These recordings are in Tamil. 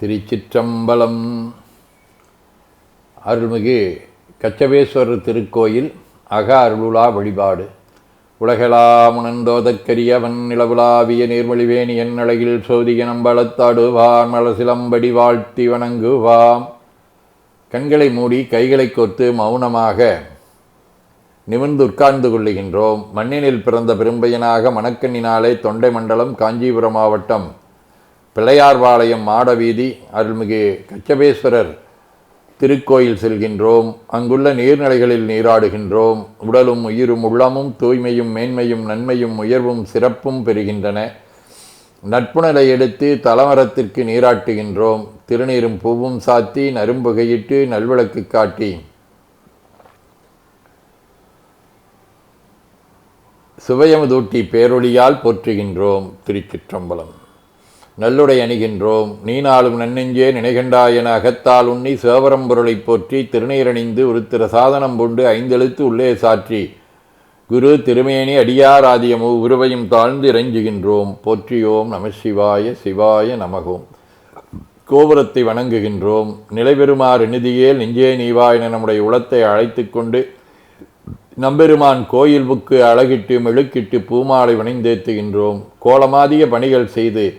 திருச்சிற்றம்பலம். அருள்மிகு கச்சபேஸ்வரர் திருக்கோயில் அக அருளுலா வழிபாடு உலகலாமுணந்தோதக்கரியவன் நிலவுலாவிய நீர்மொழிவேணி என் அழகில் சோதிய நம்பளத்தாடுவான் மலசிலம்படி வாழ்த்தி வணங்குவாம். கண்களை மூடி கைகளை கோர்த்து மௌனமாக நிமிர்ந்து உட்கார்ந்து கொள்ளுகின்றோம். மண்ணினில் பிறந்த பெரும்பையனாக மணக்கண்ணினாலே தொண்டை மண்டலம் காஞ்சிபுரம் மாவட்டம் பிள்ளையார்பாளையம் மாடவீதி அருள்மிகு கச்சபேஸ்வரர் திருக்கோயில் செல்கின்றோம். அங்குள்ள நீர்நிலைகளில் நீராடுகின்றோம். உடலும் உயிரும் உள்ளமும் தூய்மையும் மேன்மையும் நன்மையும் உயர்வும் சிறப்பும் பெறுகின்றன. நட்புணலை எடுத்து தலமரத்திற்கு நீராட்டுகின்றோம். திருநீரும் பூவும் சாத்தி நரும்புகையிட்டு நல்விளக்கு காட்டி. சுவையமுதூட்டி பேரொழியால் போற்றுகின்றோம் திருச்சிற்றம்பலம். நல்லுடை அணிகின்றோம். நீனாலும் நன்னெஞ்சே நினைகண்டாய் என அகத்தால் உண்ணி சேவரம்பொருளைப் போற்றி திருநீரணிந்து உருத்திர சாதனம் பூண்டு ஐந்தெழுத்து உள்ளே சாற்றி. குரு திருமேனி அடியாராதியமு உருவையும் தாழ்ந்து இறைஞ்சுகின்றோம் போற்றியோம் நம சிவாய சிவாய நமகோம். கோபுரத்தை வணங்குகின்றோம். நிலைபெறுமாறு நிதியேல் நெஞ்சே நீவா என நம்முடைய உளத்தை அழைத்து கொண்டு நம்பெருமான் கோயில் புக்கு அழகிட்டு மெழுக்கிட்டு பூமாலை வணிந்தேத்துகின்றோம். கோலமாதிய பணிகள் செய்து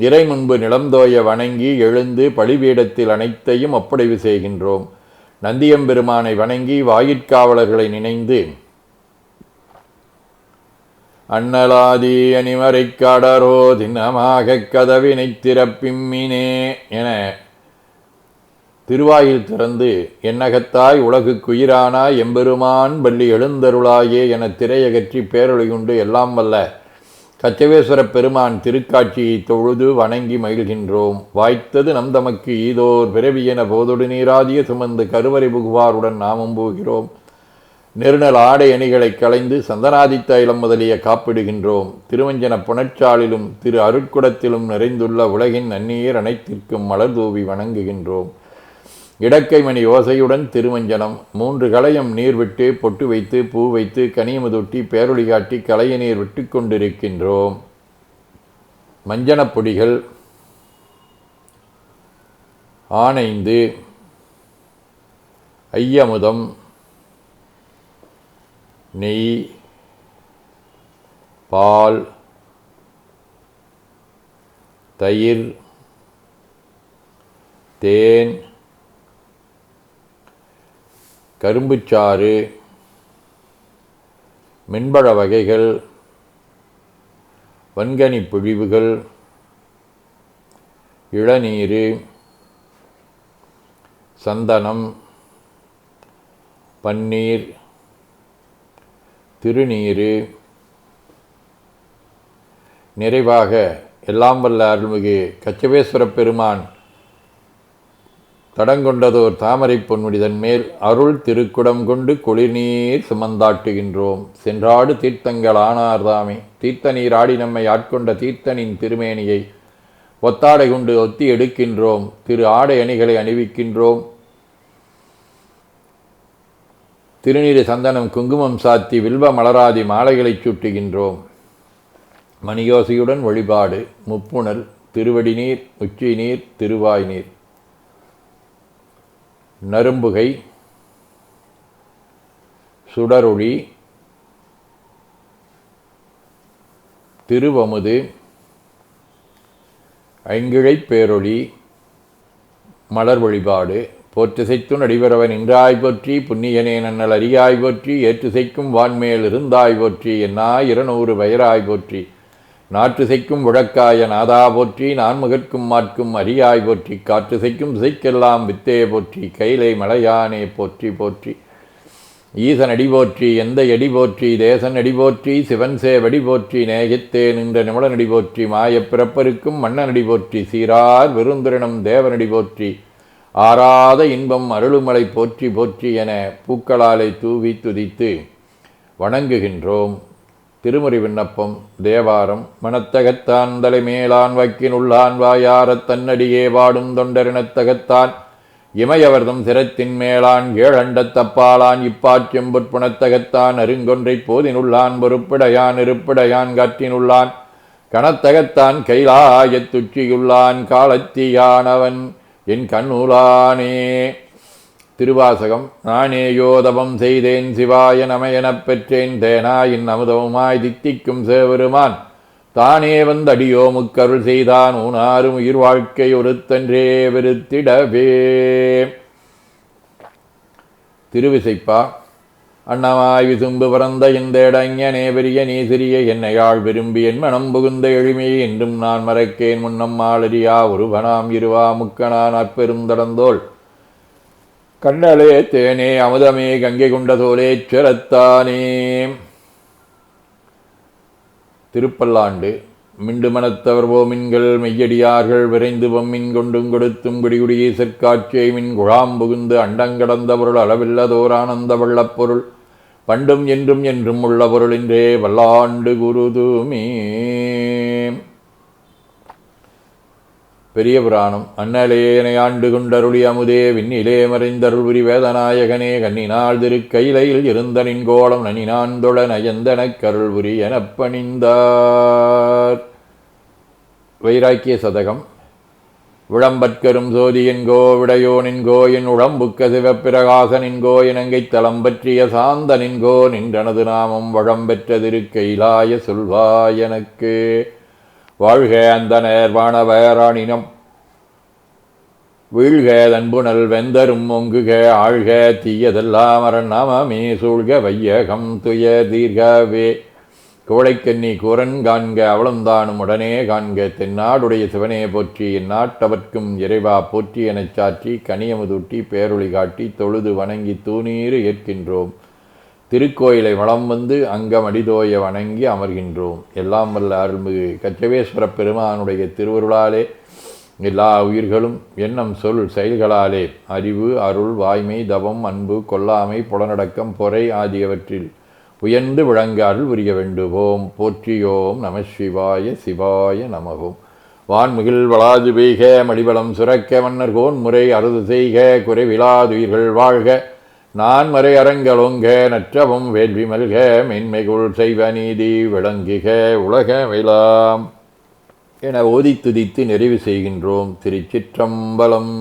இறை முன்பு நிலந்தோய வணங்கி எழுந்து பழிபீடத்தில் அனைத்தையும் ஒப்படைவு செய்கின்றோம். நந்தியம்பெருமானை வணங்கி வாயிற்காவலர்களை நினைந்து அண்ணலாதி அணிமறை காடரோ தினமாக கதவினை திறப்பிம்மினே என திருவாயில் திறந்து என்னகத்தாய் உலகுக்குயிரானாய் எம்பெருமான் பள்ளி எழுந்தருளாயே என திரையகற்றி பேரொழியுண்டு எல்லாம் வல்ல கச்சவேஸ்வர பெருமான் திருக்காட்சியை தொழுது வணங்கி மகிழ்கின்றோம். வாய்த்தது நம் தமக்கு ஈதோர் பிறவியென போதொடு நீராதிய சுமந்து கருவறை புகுவாருடன் நாமும் போகிறோம். நெருநல் ஆடை அணிகளை களைந்து சந்தனாதி தைலம் முதலிய காப்பிடுகின்றோம். திருவஞ்சன புனச்சாலிலும் திரு அருட்குடத்திலும் நிறைந்துள்ள உலகின் நன்னீர் அனைத்திற்கும் மலர் தூவி வணங்குகின்றோம். இடக்கை மணி ஓசையுடன் திருமஞ்சனம். மூன்று களையம் நீர் விட்டு பொட்டு வைத்து பூ வைத்து கனியமுதொட்டி பேரொளி காட்டி களைய நீர் விட்டு கொண்டிருக்கின்றோம். மஞ்சனப் பொடிகள் ஆனைந்து ஐயமுதம் நெய் பால் தயிர் தேன் கரும்புச்சாறு மென்பழ வகைகள் வன்கனி பிழிவுகள் இளநீர் சந்தனம் பன்னீர் திருநீர் நிறைவாக எல்லாம் வல்ல அருள்மிகு கச்சவேஸ்வரப் பெருமான் தடங்கொண்டதோர் தாமரை பொன்முடிதன் மேல் அருள் திருக்குடம் கொண்டு குளிர்நீர் சுமந்தாட்டுகின்றோம். சென்றாடு தீர்த்தங்கள் ஆனார்தாமே தீர்த்த நீர் ஆடி நம்மை ஆட்கொண்ட தீர்த்தனின் திருமேனியை ஒத்தாடை கொண்டு ஒத்தி எடுக்கின்றோம். திரு ஆடை அணிகளை அணிவிக்கின்றோம். திருநீர் சந்தனம் குங்குமம் சாத்தி வில்வ மலராதி மாலைகளை சுட்டுகின்றோம். மணியோசையுடன் வழிபாடு முப்புணல் திருவடி நீர் உச்சி நீர் திருவாய் நீர் நரும்புகை சுடரொளி திருவமுது ஐங்கிழைப் பேரொளி மலர் வழிபாடு போற்றிசைத்து நடிபரவன் நின்றாய் போற்றி புண்ணியனே நன்னல் அறியாய் போற்றி ஏற்றுசைக்கும் வான்மேல் இருந்தாய் போற்றி என்னாய் இருநூறு வயராய் போற்றி. நாற்றுசைக்கும் விளக்காய நாதா போற்றி நான்முகற்கும் மாற்கும் அரியாய் போற்றி காற்றுசைக்கும் திசைக்கெல்லாம் வித்தே போற்றி கைலை மலையானே போற்றி போற்றி. ஈசன் அடி போற்றி எந்த எடி போற்றி தேசன் அடி போற்றி சிவன் சேவடி போற்றி நேகித்தே நின்ற நிமலனடி போற்றி மாயப் பிறப்பருக்கும் மன்னனடி போற்றி சீரார் விருந்திரணம் தேவனடி போற்றி ஆறாத இன்பம் அருளுமலை போற்றி போற்றி என பூக்களாலை தூவி துதித்து வணங்குகின்றோம். திருமுறை விண்ணப்பம் தேவாரம் மனத்தகத்தான் தலைமேலான் வக்கினுள்ளான் வாயாரத் தன்னடியே வாடும் தொண்டரினத்தகத்தான் இமையவர்தம் சிரத்தின் மேலான் ஏழண்டத் தப்பாலான் இப்பாற்றெம்புட்புணத்தகத்தான் அருங்கொன்றைப் போதினுள்ளான் பொறுப்பிடையான் இருப்பிடையான் காற்றினுள்ளான். கணத்தகத்தான் கைலாயத்துச்சியுள்ளான் காலத்தியானவன் என் கண்ணுலானே. திருவாசகம். நானே யோதபம் செய்தேன் சிவாய நமயனப் பெற்றேன். தேனாயின் அமுதவுமாய் தித்திக்கும் சேவருமான். தானே வந்தடியோ முக்கருள் செய்தான். ஊனாரும் உயிர் வாழ்க்கை ஒருத்தன்றே வெறுத்திடவே. திருவிசைப்பா. அன்னமாய் விசும்பு பறந்த இந்த இடங்கனே பெரிய நீ சிறிய என்னையாள் விரும்பி என் மனம் புகுந்த எளிமையை என்றும் நான் மறக்கேன். முன்னம் மாளரியா ஒருவனாம் இருவா முக்கனான் அப்பெருந்தடந்தோள் கண்ணலே தேனே அமுதமே கங்கை கொண்ட தோலேச்சரத்தானே திருப்பல்லாண்டு மிண்டு மனத்தவர் போமின்கள் மெய்யடியார்கள் விரைந்து பொம்மின் கொண்டும் கொடுத்தும் குடிகுடியே செற்காட்சியை மின் குழாம் புகுந்து அண்டங்கடந்த பொருள் அளவில்லதோர் ஆனந்த வள்ளப் பொருள் பண்டும் என்றும் என்றும் உள்ள பொருளின்றே வல்லாண்டு குருதுமே. பெரிய புராணம். அண்ணலேனை ஆண்டு கொண்டருளி அமுதே விண்ணிலே மறைந்தருள்புரி வேதநாயகனே கண்ணினால் திருக்கையிலையில் இருந்த நின்கோளம் நனினான் தொழ நயந்தனக் கருள்புரி எனப் பணிந்தார். வைராக்கிய சதகம். விளம்பற்கரும் சோதியன்கோ விடையோனின்கோ என் உடம்புக்க சிவப்பிரகாசனின்கோ இனங்கைத் தலம் பற்றிய சாந்தனின்கோ நின்றனது நாமம் வழம்பெற்ற திருக்கையிலாய சொல்வாய் எனக்கு. வாழ்க அந்த நேர்வானவராணினம் வீழ்க தன்புணல் வெந்தரும் ஒங்குக ஆழ்க தீயதெல்லாம் அரண் நாமமே சூழ்க வையகம் துய தீர்கவே. கோழைக்கன்னி குரன் காண்க அவளந்தானும் உடனே காண்க தென்னாடுடைய சிவனே போற்றி எந்நாட்டவர்க்கும் இறைவா போற்றி எனச் சாற்றி கனியமுதூட்டி பேரொளி காட்டி தொழுது வணங்கி தூணீறு ஏற்கின்றோம். திருக்கோயிலை வளம் வந்து அங்கம் அடிதோய வணங்கி அமர்கின்றோம். எல்லாம் வல்ல அருள்மிகு கச்சவேஸ்வர பெருமானுடைய திருவருளாலே எல்லா உயிர்களும் எண்ணம் சொல் செயல்களாலே அறிவு அருள் வாய்மை தவம் அன்பு கொல்லாமை புலனடக்கம் பொறை ஆகியவற்றில் உயர்ந்து விளங்க அருள் புரிய வேண்டுவோம். போற்றியோம் நம சிவாய சிவாய நமகோம். வான்மிகில் வளாது பெய்க மடிபலம் சுரக்க மன்னர் முறை அறுது செய்க குறைவிலாதுயிர்கள் வாழ்க. நான் மறை அரங்கலொங்க நற்றவும் வேள்வி மல்க மென்மைகுள் செய்வ நீதி விளங்குக உலக விழாம் என ஓதி துதித்து நிறைவு செய்கின்றோம் திருச்சிற்றம்பலம்.